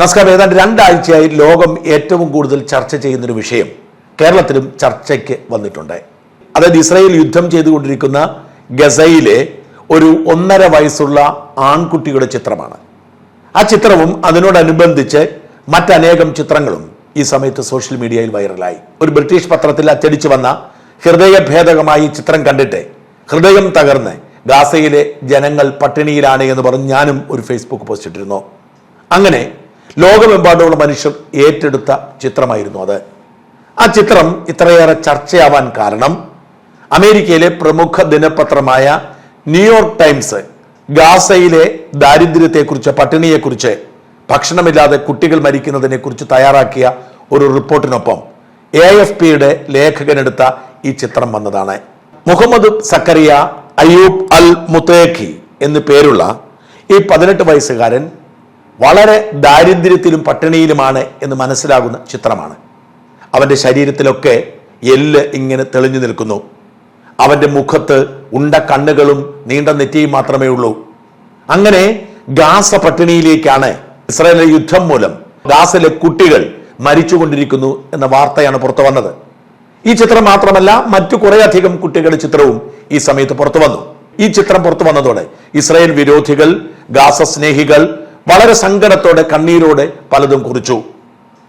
നമസ്കാരം. ഏതാണ്ട് രണ്ടാഴ്ചയായി ലോകം ഏറ്റവും കൂടുതൽ ചർച്ച ചെയ്യുന്നൊരു വിഷയം കേരളത്തിലും ചർച്ചയ്ക്ക് വന്നിട്ടുണ്ട്. അതായത് ഇസ്രായേൽ യുദ്ധം ചെയ്തുകൊണ്ടിരിക്കുന്ന ഗസയിലെ ഒരു ഒന്നര വയസ്സുള്ള ആൺകുട്ടിയുടെ ചിത്രമാണ്. ആ ചിത്രവും അതിനോടനുബന്ധിച്ച് മറ്റനേകം ചിത്രങ്ങളും ഈ സമയത്ത് സോഷ്യൽ മീഡിയയിൽ വൈറലായി. ഒരു ബ്രിട്ടീഷ് പത്രത്തിൽ അച്ചടിച്ചു വന്ന ഹൃദയഭേദകമായി ചിത്രം കണ്ടിട്ട് ഹൃദയം തകർന്ന് ഗാസയിലെ ജനങ്ങൾ പട്ടിണിയിലാണ് എന്ന് പറഞ്ഞ് ഞാനും ഒരു ഫേസ്ബുക്ക് പോസ്റ്റ് ഇട്ടിരുന്നു. അങ്ങനെ ലോകമെമ്പാടുമുള്ള മനുഷ്യർ ഏറ്റെടുത്ത ചിത്രമായിരുന്നു അത്. ആ ചിത്രം ഇത്രയേറെ ചർച്ചയാവാൻ കാരണം അമേരിക്കയിലെ പ്രമുഖ ദിനപത്രമായ ന്യൂയോർക്ക് ടൈംസ് ഗാസയിലെ ദാരിദ്ര്യത്തെക്കുറിച്ച് പട്ടിണിയെക്കുറിച്ച് ഭക്ഷണമില്ലാതെ കുട്ടികൾ മരിക്കുന്നതിനെക്കുറിച്ച് തയ്യാറാക്കിയ ഒരു റിപ്പോർട്ടിനൊപ്പം എ എഫ് പിയുടെ ലേഖകനെടുത്ത ഈ ചിത്രം വന്നതാണ്. മുഹമ്മദ് സക്കറിയ അയ്യൂബ് അൽ മുത്തേഖി എന്ന് പേരുള്ള ഈ പതിനെട്ട് വയസ്സുകാരൻ വളരെ ദാരിദ്ര്യത്തിലും പട്ടിണിയിലുമാണ് എന്ന് മനസ്സിലാകുന്ന ചിത്രമാണ്. അവന്റെ ശരീരത്തിലൊക്കെ എല്ല് ഇങ്ങനെ തെളിഞ്ഞു നിൽക്കുന്നു. അവന്റെ മുഖത്ത് ഉണ്ട കണ്ണുകളും നീണ്ട നെറ്റിയും മാത്രമേ ഉള്ളൂ. അങ്ങനെ ഗാസ പട്ടിണിയിലേക്കാണ് ഇസ്രായേലിലെ യുദ്ധം മൂലം ഗാസയിലെ കുട്ടികൾ മരിച്ചുകൊണ്ടിരിക്കുന്നു എന്ന വാർത്തയാണ് പുറത്തു വന്നത്. ഈ ചിത്രം മാത്രമല്ല മറ്റു കുറേയധികം കുട്ടികളുടെ ചിത്രവും ഈ സമയത്ത് പുറത്തു വന്നു. ഈ ചിത്രം പുറത്തു വന്നതോടെ ഇസ്രായേൽ വിരോധികൾ ഗാസ സ്നേഹികൾ വളരെ സങ്കടത്തോടെ കണ്ണീരോടെ പലതും കുറിച്ചു.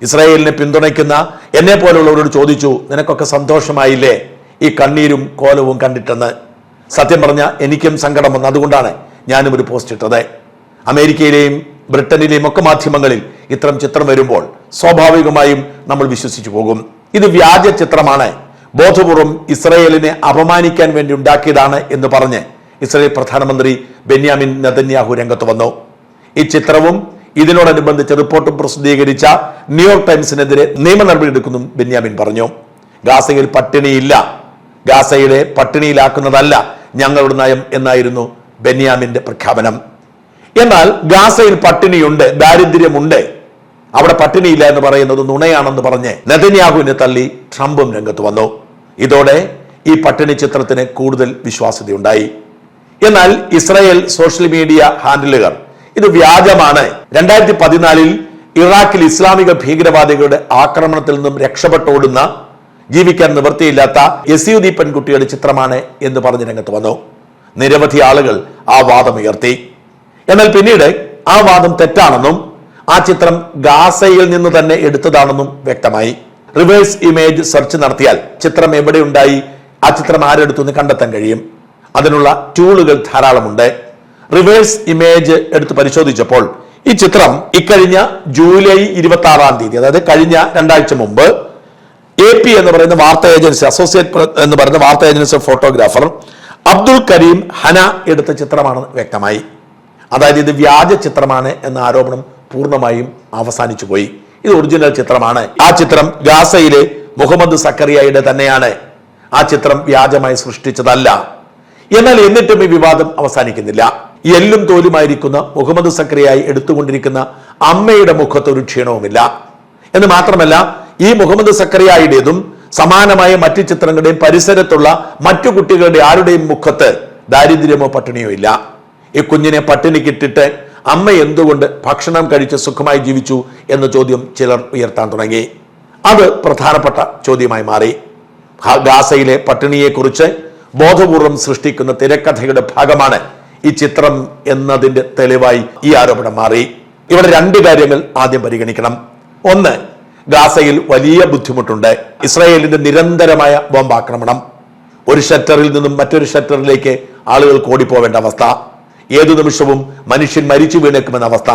ഇസ്രായേലിനെ പിന്തുണയ്ക്കുന്ന എന്നെ പോലുള്ളവരോട് ചോദിച്ചു നിനക്കൊക്കെ സന്തോഷമായില്ലേ? ഈ കണ്ണീരും കോലവും കണ്ടിട്ടെന്ന്. സത്യം പറഞ്ഞ എനിക്കും സങ്കടം വന്നു. അതുകൊണ്ടാണ് ഞാനും ഒരു പോസ്റ്റ് ഇട്ടത്. അമേരിക്കയിലെയും ബ്രിട്ടനിലെയും ഒക്കെ മാധ്യമങ്ങളിൽ ഇത്തരം ചിത്രം വരുമ്പോൾ സ്വാഭാവികമായും നമ്മൾ വിശ്വസിച്ചു പോകും. ഇത് വ്യാജ ചിത്രമാണ്. ബോധപൂർവം ഇസ്രയേലിനെ അപമാനിക്കാൻ വേണ്ടി ഉണ്ടാക്കിയതാണ് എന്ന് പറഞ്ഞ് ഇസ്രയേൽ പ്രധാനമന്ത്രി ബെന്യാമിൻ നദന്യാഹു രംഗത്ത് വന്നു. ഈ ചിത്രവും ഇതിനോടനുബന്ധിച്ച് റിപ്പോർട്ടും പ്രസിദ്ധീകരിച്ച ന്യൂയോർക്ക് ടൈംസിനെതിരെ നിയമ നടപടി എടുക്കുന്നു ബെന്യാമിൻ പറഞ്ഞു. ഗാസയിൽ പട്ടിണിയില്ല. ഗാസയിലെ പട്ടിണിയിലാക്കുന്നതല്ല ഞങ്ങളുടെ നയം എന്നായിരുന്നു ബെന്യാമിന്റെ പ്രഖ്യാപനം. എന്നാൽ ഗാസയിൽ പട്ടിണിയുണ്ട് ദാരിദ്ര്യമുണ്ട്. അവിടെ പട്ടിണിയില്ല എന്ന് പറയുന്നത് നുണയാണെന്ന് പറഞ്ഞ് നെതന്യാഹുവിനെ തള്ളി ട്രംപും രംഗത്ത് വന്നു. ഇതോടെ ഈ പട്ടിണി ചിത്രത്തിന് കൂടുതൽ വിശ്വാസ്യതയുണ്ടായി. എന്നാൽ ഇസ്രായേൽ സോഷ്യൽ മീഡിയ ഹാൻഡിലുകൾ ഇത് വ്യാജമാണ്. രണ്ടായിരത്തി പതിനാലിൽ ഇറാഖിൽ ഇസ്ലാമിക ഭീകരവാദികളുടെ ആക്രമണത്തിൽ നിന്നും രക്ഷപ്പെട്ടോടുന്ന ജീവിക്കാൻ നിവൃത്തിയില്ലാത്ത യസീദി പെൺകുട്ടിയുടെ ചിത്രമാണ് എന്ന് പറഞ്ഞ് രംഗത്ത് വന്നു. നിരവധി ആളുകൾ ആ വാദം ഉയർത്തി. എന്നാൽ പിന്നീട് ആ വാദം തെറ്റാണെന്നും ആ ചിത്രം ഗാസയിൽ നിന്ന് തന്നെ എടുത്തതാണെന്നും വ്യക്തമായി. റിവേഴ്സ് ഇമേജ് സെർച്ച് നടത്തിയാൽ ചിത്രം എവിടെയുണ്ടായി ആ ചിത്രം ആരെടുത്തു എന്ന് കണ്ടെത്താൻ കഴിയും. അതിനുള്ള ടൂളുകൾ ധാരാളമുണ്ട്. റിവേഴ്സ് ഇമേജ് എടുത്ത് പരിശോധിച്ചപ്പോൾ ഈ ചിത്രം ഇക്കഴിഞ്ഞ ജൂലൈ ഇരുപത്തി ആറാം തീയതി അതായത് കഴിഞ്ഞ രണ്ടാഴ്ച മുമ്പ് എ പി എന്ന് പറയുന്ന വാർത്താ ഏജൻസി അസോസിയേറ്റ് എന്ന് പറയുന്ന വാർത്താ agency photographer Abdul Kareem Hana എടുത്ത ചിത്രമാണെന്ന് വ്യക്തമായി. അതായത് ഇത് വ്യാജ ചിത്രമാണ് എന്ന ആരോപണം പൂർണമായും അവസാനിച്ചു പോയി. ഇത് ഒറിജിനൽ ചിത്രമാണ്. ആ ചിത്രം ഗാസയിലെ മുഹമ്മദ് സക്കറിയയുടെ തന്നെയാണ്. ആ ചിത്രം വ്യാജമായി സൃഷ്ടിച്ചതല്ല. എന്നാൽ എന്നിട്ടും ഈ വിവാദം അവസാനിക്കുന്നില്ല. എല്ലും തോലുമായിരിക്കുന്ന മുഹമ്മദ് സക്രിയായി എടുത്തുകൊണ്ടിരിക്കുന്ന അമ്മയുടെ മുഖത്ത് ഒരു ക്ഷീണവുമില്ല. എന്ന് മാത്രമല്ല ഈ മുഹമ്മദ് സക്രിയായുടേതും സമാനമായ മറ്റു ചിത്രങ്ങളുടെയും പരിസരത്തുള്ള മറ്റു കുട്ടികളുടെ ആരുടെയും മുഖത്ത് ദാരിദ്ര്യമോ പട്ടിണിയോ ഇല്ല. ഈ കുഞ്ഞിനെ പട്ടിണിക്കിട്ടിട്ട് അമ്മ എന്തുകൊണ്ട് ഭക്ഷണം കഴിച്ച് സുഖമായി ജീവിച്ചു എന്ന ചോദ്യം ചിലർ ഉയർത്താൻ തുടങ്ങി. അത് പ്രധാനപ്പെട്ട ചോദ്യമായി മാറി. ഗാസയിലെ പട്ടിണിയെക്കുറിച്ച് ബോധപൂർവം സൃഷ്ടിക്കുന്ന തിരക്കഥയുടെ ഭാഗമാണ് ഈ ചിത്രം എന്നതിന്റെ തെളിവായി ഈ ആരോപണം മാറി. ഇവിടെ രണ്ട് കാര്യങ്ങൾ ആദ്യം പരിഗണിക്കണം. ഒന്ന് ഗാസയിൽ വലിയ ബുദ്ധിമുട്ടുണ്ട്. ഇസ്രായേലിന്റെ നിരന്തരമായ ബോംബാക്രമണം. ഒരു ഷട്ടറിൽ നിന്നും മറ്റൊരു ഷട്ടറിലേക്ക് ആളുകൾ ഓടിപ്പോവേണ്ട അവസ്ഥ. ഏതു നിമിഷവും മനുഷ്യൻ മരിച്ചു വീണേക്കുമെന്ന അവസ്ഥ.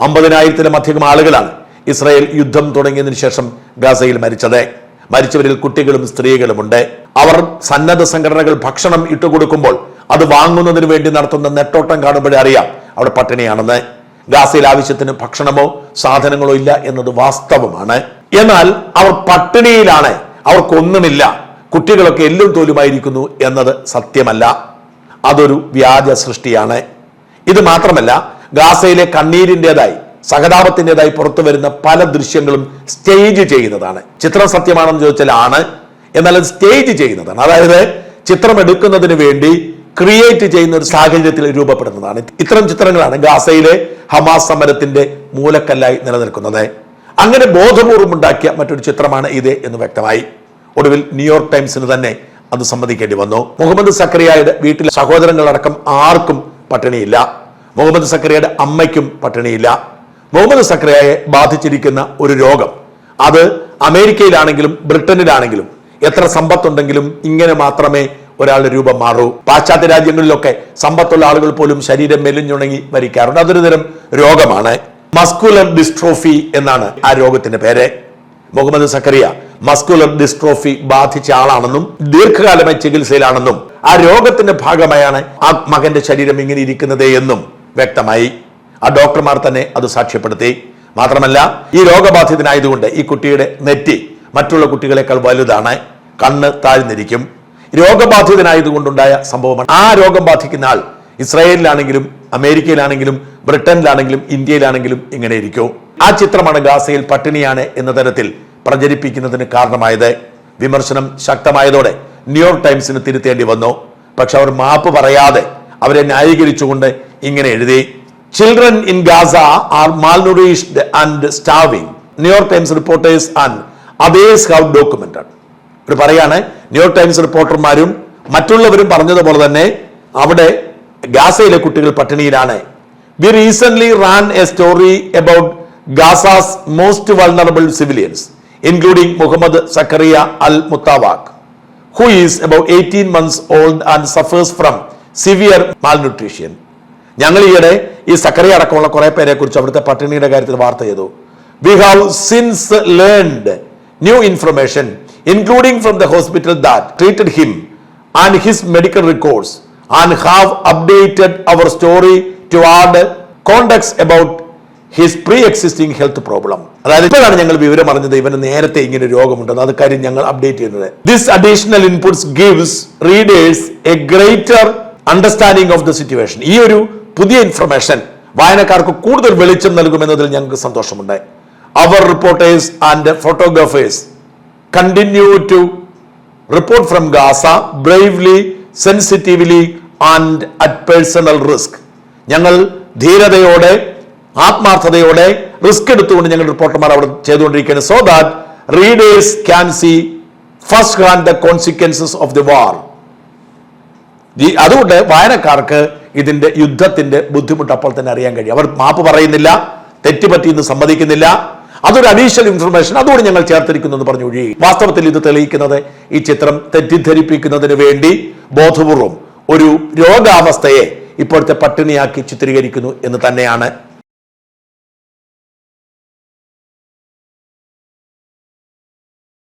അമ്പതിനായിരത്തിലും അധികം ആളുകളാണ് ഇസ്രായേൽ യുദ്ധം തുടങ്ങിയതിന് ശേഷം ഗാസയിൽ മരിച്ചത്. മരിച്ചവരിൽ കുട്ടികളും സ്ത്രീകളുമുണ്ട്. അവർ സന്നദ്ധ സംഘടനകൾ ഭക്ഷണം ഇട്ടുകൊടുക്കുമ്പോൾ അത് വാങ്ങുന്നതിന് വേണ്ടി നടത്തുന്ന നെട്ടോട്ടം കാണുമ്പോഴേ അറിയാം അവിടെ പട്ടിണിയാണെന്ന്. ഗാസയിൽ ആവശ്യത്തിന് ഭക്ഷണമോ സാധനങ്ങളോ ഇല്ല എന്നത് വാസ്തവമാണ്. എന്നാൽ അവർ പട്ടിണിയിലാണ്. അവർക്കൊന്നുമില്ല. കുട്ടികളൊക്കെ എല്ലും തോലുമായിരിക്കുന്നു എന്നത് സത്യമല്ല. അതൊരു വ്യാജ സൃഷ്ടിയാണ്. ഇത് മാത്രമല്ല ഗാസയിലെ കണ്ണീരിന്റെതായി സഹതാപത്തിന്റെതായി പുറത്തു വരുന്ന പല ദൃശ്യങ്ങളും സ്റ്റേജ് ചെയ്യുന്നതാണ്. ചിത്രം സത്യമാണെന്ന് ചോദിച്ചാൽ ആണ്. എന്നാൽ അത് സ്റ്റേജ് ചെയ്യുന്നതാണ്. അതായത് ചിത്രം എടുക്കുന്നതിന് വേണ്ടി ക്രിയേറ്റ് ചെയ്യുന്ന ഒരു സാഹചര്യത്തിൽ രൂപപ്പെടുന്നതാണ്. ഇത്തരം ചിത്രങ്ങളാണ് ഗാസയിലെ ഹമാസ് സമരത്തിന്റെ മൂലക്കല്ലായി നിലനിൽക്കുന്നത്. അങ്ങനെ ബോധപൂർവം ഉണ്ടാക്കിയ മറ്റൊരു ചിത്രമാണ് ഇത് എന്ന് വ്യക്തമായി. ഒടുവിൽ ന്യൂയോർക്ക് ടൈംസിന് തന്നെ അത് സമ്മതിക്കേണ്ടി വന്നു. മുഹമ്മദ് സക്കറിയയുടെ വീട്ടിലെ സഹോദരങ്ങളടക്കം ആർക്കും പട്ടിണിയില്ല. മുഹമ്മദ് സക്കറിയയുടെ അമ്മയ്ക്കും പട്ടിണിയില്ല. മുഹമ്മദ് സക്കറിയയെ ബാധിച്ചിരിക്കുന്ന ഒരു രോഗം. അത് അമേരിക്കയിലാണെങ്കിലും ബ്രിട്ടനിലാണെങ്കിലും എത്ര സമ്പത്തുണ്ടെങ്കിലും ഇങ്ങനെ മാത്രമേ ഒരാളുടെ രൂപം മാറൂ. പാശ്ചാത്യ രാജ്യങ്ങളിലൊക്കെ സമ്പത്തുള്ള ആളുകൾ പോലും ശരീരം മെലിഞ്ഞുണങ്ങി മരിക്കാറുണ്ട്. അതൊരു തരം രോഗമാണ്. മസ്കുലർ ഡിസ്ട്രോഫി എന്നാണ് ആ രോഗത്തിന്റെ പേര്. മുഹമ്മദ് സക്കറിയ മസ്കുലർ ഡിസ്ട്രോഫി ബാധിച്ച ആളാണെന്നും ദീർഘകാലമായി ചികിത്സയിലാണെന്നും ആ രോഗത്തിന്റെ ഭാഗമായാണ് ആ മകന്റെ ശരീരം ഇങ്ങനെ ഇരിക്കുന്നത് എന്നും വ്യക്തമായി. ആ ഡോക്ടർമാർ തന്നെ അത് സാക്ഷ്യപ്പെടുത്തി. മാത്രമല്ല ഈ രോഗബാധിതനായതുകൊണ്ട് ഈ കുട്ടിയുടെ നെറ്റി മറ്റുള്ള കുട്ടികളെക്കാൾ വലുതാണ്. കണ്ണ് താഴ്ന്നിരിക്കും. രോഗബാധിതനായതുകൊണ്ടുണ്ടായ സംഭവമാണ്. ആ രോഗം ബാധിക്കുന്ന ആൾ ഇസ്രായേലിലാണെങ്കിലും അമേരിക്കയിലാണെങ്കിലും ബ്രിട്ടനിലാണെങ്കിലും ഇന്ത്യയിലാണെങ്കിലും ഇങ്ങനെ ഇരിക്കും. ആ ചിത്രമാണ് ഗാസയിൽ പട്ടിണിയാണ് എന്ന തരത്തിൽ പ്രചരിപ്പിക്കുന്നതിന് കാരണമായത്. വിമർശനം ശക്തമായതോടെ ന്യൂയോർക്ക് ടൈംസിന് തിരുത്തേണ്ടി വന്നു. പക്ഷെ അവർ മാപ്പ് പറയാതെ അവരെ ന്യായീകരിച്ചുകൊണ്ട് ഇങ്ങനെ എഴുതി. Children in Gaza are malnourished and starving New York Times reporters and അബേസ് how documented ഒരു പറയാണ് ന്യൂയോർക്ക് ടൈംസ് റിപ്പോർട്ടർമാരും മറ്റുള്ളവരും പറഞ്ഞതുപോലെ തന്നെ അവിടെ ഗാസയിലെ കുട്ടികൾ പട്ടിണിയിലാണ്. We recent ran a story about Gaza's most vulnerable civilians including Mohammed Zakaria al Mutawaq who is about 18 months old and suffers from severe malnutrition ഞങ്ങൾ ഈയിടെ ഈ സക്കറിയ അടക്കമുള്ള കുറെ പേരെ കുറിച്ച് അവിടുത്തെ പട്ടിണിയുടെ കാര്യത്തിൽ വാർത്ത ചെയ്തു. We have since learned new information including from the hospital that treated him and his medical records, and have updated our story to add context about his pre existing health problem അതായത് ഇപ്പോഴാണ് ഞങ്ങൾ വിവരം അറിഞ്ഞത് ഇവന് നേരത്തെ ഇങ്ങനെ രോഗമുണ്ടെന്ന്. അത് കാര്യം ഞങ്ങൾ അപ്ഡേറ്റ് ചെയ്യുന്നത്. This additional inputs gives readers a greater understanding of the situation ഈ ഒരു പുതിയ ഇൻഫർമേഷൻ വായനക്കാർക്ക് കൂടുതൽ വെളിച്ചം നൽകുമെന്നതിൽ ഞങ്ങൾക്ക് സന്തോഷമുണ്ട്. അവർ reporters and photographers continue to report from Gaza bravely sensitively and at personal risk ഞങ്ങൾ ധീരതയോടെ ആത്മാർത്ഥതയോടെ റിസ്ക് എടുത്തുകൊണ്ട് ഞങ്ങൾ റിപ്പോർട്ടർമാർ അവിടെ ചെയ്തുകൊണ്ടിരിക്കുകയാണ്. So that readers can see first hand the consequences of the war അതുകൊണ്ട് വായനക്കാർക്ക് ഇതിന്റെ യുദ്ധത്തിന്റെ ബുദ്ധിമുട്ട് അപ്പോൾ തന്നെ അറിയാൻ കഴിയും. അവർ മാപ്പ് പറയുന്നില്ല തെറ്റുപറ്റിയെന്ന് സമ്മതിക്കുന്നില്ല അതൊരു അഡീഷണൽ ഇൻഫർമേഷൻ അതുകൊണ്ട് ഞങ്ങൾ ചേർത്തിരിക്കുന്നു എന്ന് പറഞ്ഞു ഒഴി വാസ്തവത്തിൽ ഇത് തെളിയിക്കുന്നത് ഈ ചിത്രം തെറ്റിദ്ധരിപ്പിക്കുന്നതിന് വേണ്ടി ബോധപൂർവം ഒരു രോഗാവസ്ഥയെ ഇപ്പോഴത്തെ പട്ടിണിയാക്കി ചിത്രീകരിക്കുന്നു എന്ന് തന്നെയാണ്